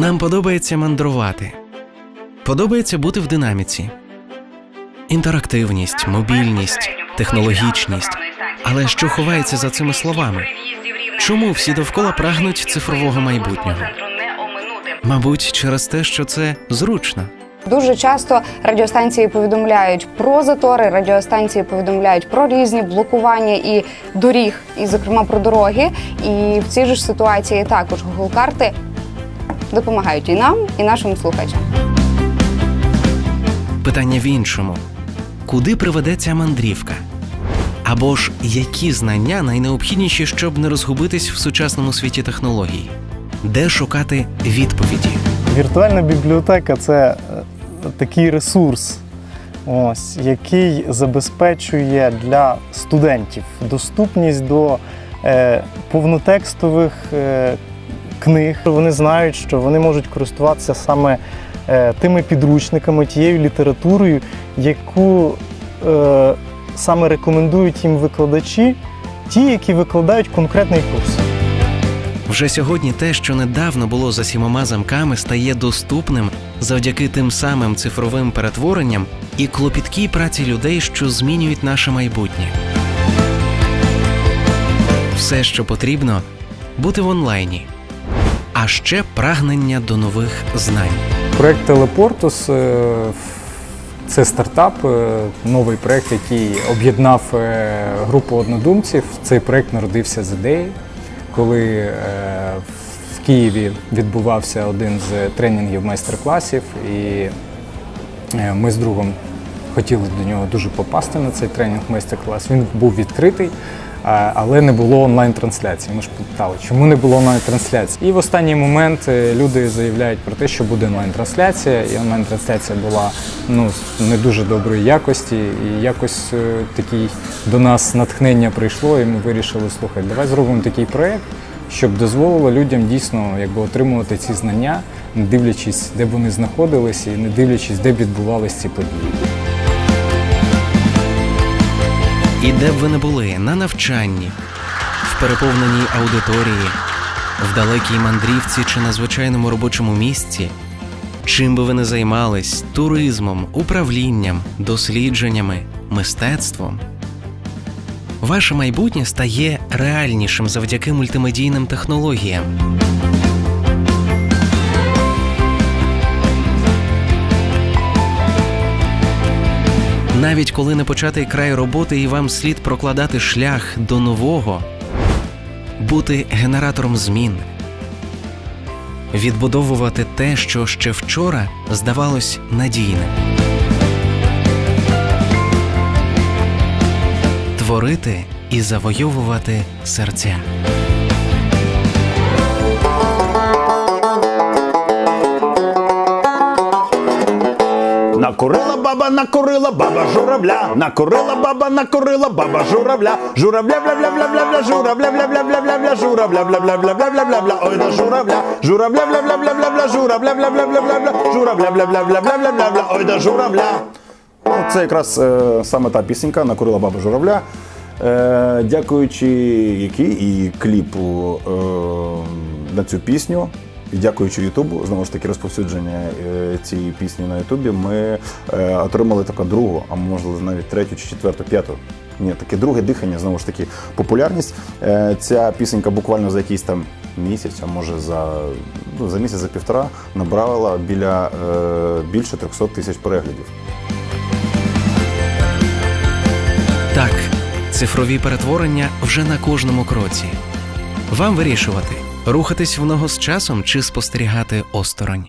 Нам подобається мандрувати, подобається бути в динаміці. Інтерактивність, мобільність, технологічність. Але що ховається за цими словами? Чому всі довкола прагнуть цифрового майбутнього? Мабуть, через те, що це зручно. Дуже часто радіостанції повідомляють про затори, радіостанції повідомляють про різні блокування і доріг, і зокрема про дороги. І в цій ж ситуації також Google карти допомагають і нам, і нашим слухачам. Питання в іншому: куди приведе ця мандрівка? Або ж які знання найнеобхідніші, щоб не розгубитись в сучасному світі технологій? Де шукати відповіді? Віртуальна бібліотека це е, такий ресурс, ось, який забезпечує для студентів доступність до е, повнотекстових е, книг. Вони знають, що вони можуть користуватися саме е, тими підручниками, тією літературою, яку е, саме рекомендують їм викладачі, ті, які викладають конкретний курс. Вже сьогодні те, що недавно було за сімома замками, стає доступним завдяки тим самим цифровим перетворенням і клопіткій праці людей, що змінюють наше майбутнє. Все, що потрібно, бути в онлайні, а ще прагнення до нових знань. Проект Телепортус е, це стартап, е, новий проект, який об'єднав е, групу однодумців. Цей проект народився з ідеї, коли в Києві відбувався один з тренінгів майстер-класів, і ми з другом хотіли до нього дуже попасти на цей тренінг майстер-клас. Він був відкритий. Але не було онлайн-трансляції. Ми ж питали, чому не було онлайн-трансляції. І в останній момент е, люди заявляють про те, що буде онлайн-трансляція, і онлайн-трансляція була ну, не дуже доброї якості. І якось е, такий до нас натхнення прийшло, і ми вирішили, слухай, давай зробимо такий проєкт, щоб дозволило людям дійсно якби, отримувати ці знання, не дивлячись, де вони знаходилися, і не дивлячись, де відбувалися ці події. І де б ви не були на навчанні, в переповненій аудиторії, в далекій мандрівці чи на звичайному робочому місці, чим би ви не займались туризмом, управлінням, дослідженнями, мистецтвом. Ваше майбутнє стає реальнішим завдяки мультимедійним технологіям. Навіть коли не початий край роботи і вам слід прокладати шлях до нового, бути генератором змін, відбудовувати те, що ще вчора здавалось надійним, творити і завойовувати серця. Накурила баба, накурила баба журавля, накурила баба, накурила баба журавля, журавля бля бля бля бля бля журавля бля бля бля бля бля журавля бля бля бля бля бля бля бля ой да журавля, журавля бля бля бля бля бля журавля бля бля бля бля бля журавля бля бля бля бля бля бля бля ой да журавля. Ну, Це якраз е, саме та пісенька накурила баба журавля. Е, дякуючи якій і кліпу е, на цю пісню, і дякуючи Ютубу, знову ж таки, розповсюдження е, цієї пісні на Ютубі, ми е, отримали таку другу, а можливо навіть третю чи четверту, п'яту. Ні, таке друге дихання, знову ж таки, популярність. Е, ця пісенька буквально за якийсь там місяць, а може за, ну, за місяць, за півтора, набрала біля більше 300 тисяч переглядів. Так, цифрові перетворення вже на кожному кроці. Вам вирішувати, рухатись в ногу з часом чи спостерігати осторонь.